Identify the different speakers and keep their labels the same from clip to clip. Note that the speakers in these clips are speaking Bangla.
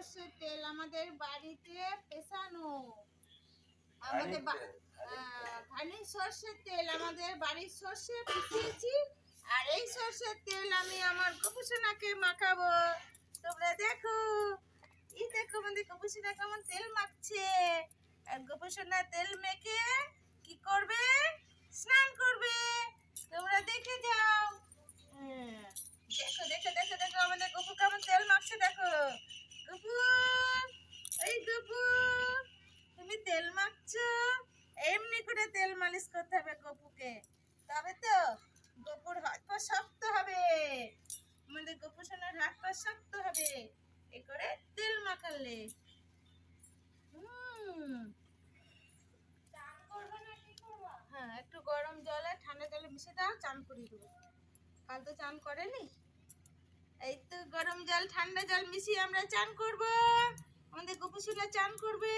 Speaker 1: সর্ষের তেল আমাদের বাড়িতে পেছানো আমাদের ঘানি সর্ষের তেল আমাদের বাড়ির সর্ষে পিছিয়েছি আর এই সর্ষের তেল আমি আমার গপুসোনাকে মাখাবো। তোমরা দেখো এই দেখো আমাদের গপুসোনা কেমন তেল মাখছে। আর গপুসোনা তেল মেখে মালিশ করতে হবে গপুকে। তবে তো গপুর হাত পা শক্ত হবে। আমাদের গপু সোনার হাত পা শক্ত হবে। এ করে তেল মাখালে। হ্যাঁ একটু গরম জলে ঠান্ডা জলে মিশে দাও চান করিয়ে দেবো। কাল তো চান করেনি? এই তো গরম জল ঠান্ডা জল মিশিয়ে আমরা চান করব। আমাদের গোপুসুলা চান করবে।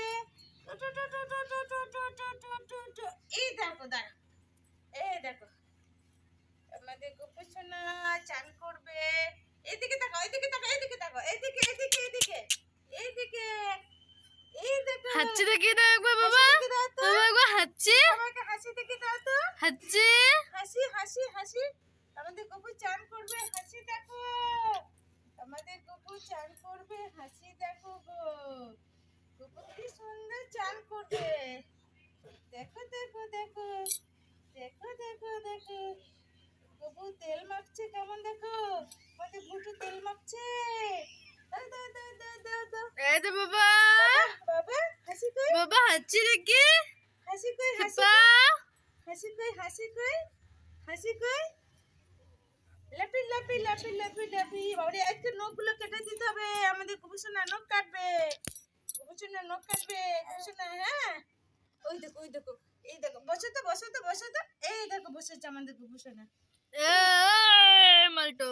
Speaker 1: এই দেখো দাঁড়া এই দেখো। আমাদের গোপু চান করবে। এইদিকে দেখো এইদিকে দেখো এইদিকে দেখো এইদিকে এইদিকে এইদিকে এইদিকে
Speaker 2: হাঁচি দেখিয়ে দাও একবার বাবা। বাবা একবার হাঁচি।
Speaker 1: আমাকে হাসি দেখিয়ে দাও তো।
Speaker 2: হাঁচি।
Speaker 1: হাসি হাসি হাসি। আমাদের গোপু চান করবে হাসি দেখো। আমাদের গোপু চান করবে হাসি দেখো গো। দেখো দেখো। গপু তেল মাখছে কেমন দেখো? আমাদের ভুটু তেল মাখছে। দাও দাও দাও দাও দাও দাও
Speaker 2: এই তো বাবা!
Speaker 1: বাবা হাসি কই?
Speaker 2: বাবা হাঁচি দেখি
Speaker 1: হাসি কই হাসি হাসি কই হাসি কই? হাসি কই? লাপি লাপি লাপি লাপি লাপি। বাবারে একটু নখগুলো কেটে দিতে হবে। আমাদের কুবুসোনা নখ কাটবে। কুবুসোনা নখ কাটবে। কুবুসোনা হ্যাঁ? ওই দেখো ওই দেখো। এই দেখো বসো তো বসো তো বসো তো। এই দেখো বসেছে আমাদের কুবুসোনা
Speaker 2: এই মালটো।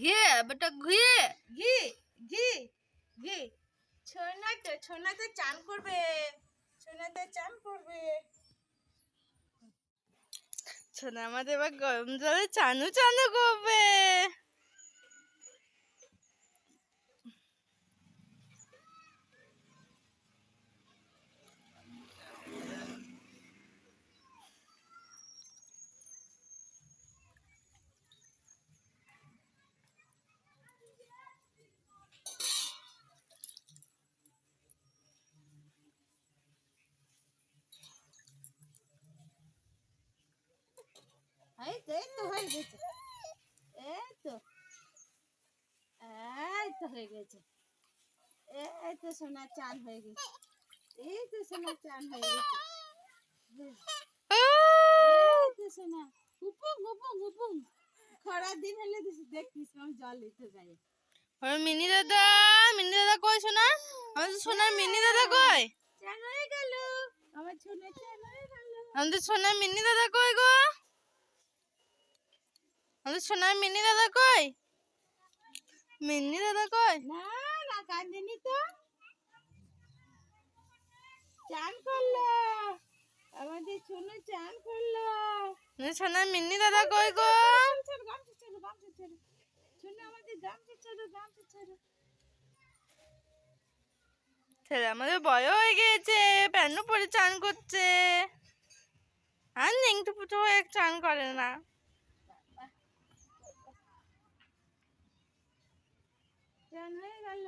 Speaker 2: ঘিয়ে বেটা ঘিয়ে
Speaker 1: ঘি ঘি ঘি। ছোনা তো ছোনা চান করবে চান করবে।
Speaker 2: আমাদের এবার গরম জলে চানু চানু করবে।
Speaker 1: এই তো এই তো হয়ে গেছে। এই তো এই তো হয়ে গেছে। এই তো সোনা চান হয়ে গেছে। এই তো সোনা চান হয়ে গেছে। এই তো সোনা গুপুং গুপুং গুপুং খরা দিন হলে আমি জল দিতে যাই
Speaker 2: মিনি দাদা মিনি দাদা কই শোনা আমাদের সোনার মিনি দাদা কই?
Speaker 1: চান হয়ে গেল। আমার ছোনা চান হয়ে গেল।
Speaker 2: আমাদের সোনার মিনি দাদা কই গো? আমাদের সোনার মিনি দাদা কই? মিনি দাদা কই?
Speaker 1: না না কান্দিনি তো। চান করল। আমাদের ছোনা চান করল।
Speaker 2: আমাদের সোনার মিনি দাদা কই গো?
Speaker 1: গামছা গামছা আমাদের গামছা গামছা
Speaker 2: ছেলে আমাদের বড় হয়ে গিয়েছে পরে চান করছে। আর নেংটু পুটো হয়ে চান করে না।
Speaker 1: হয়ে গেল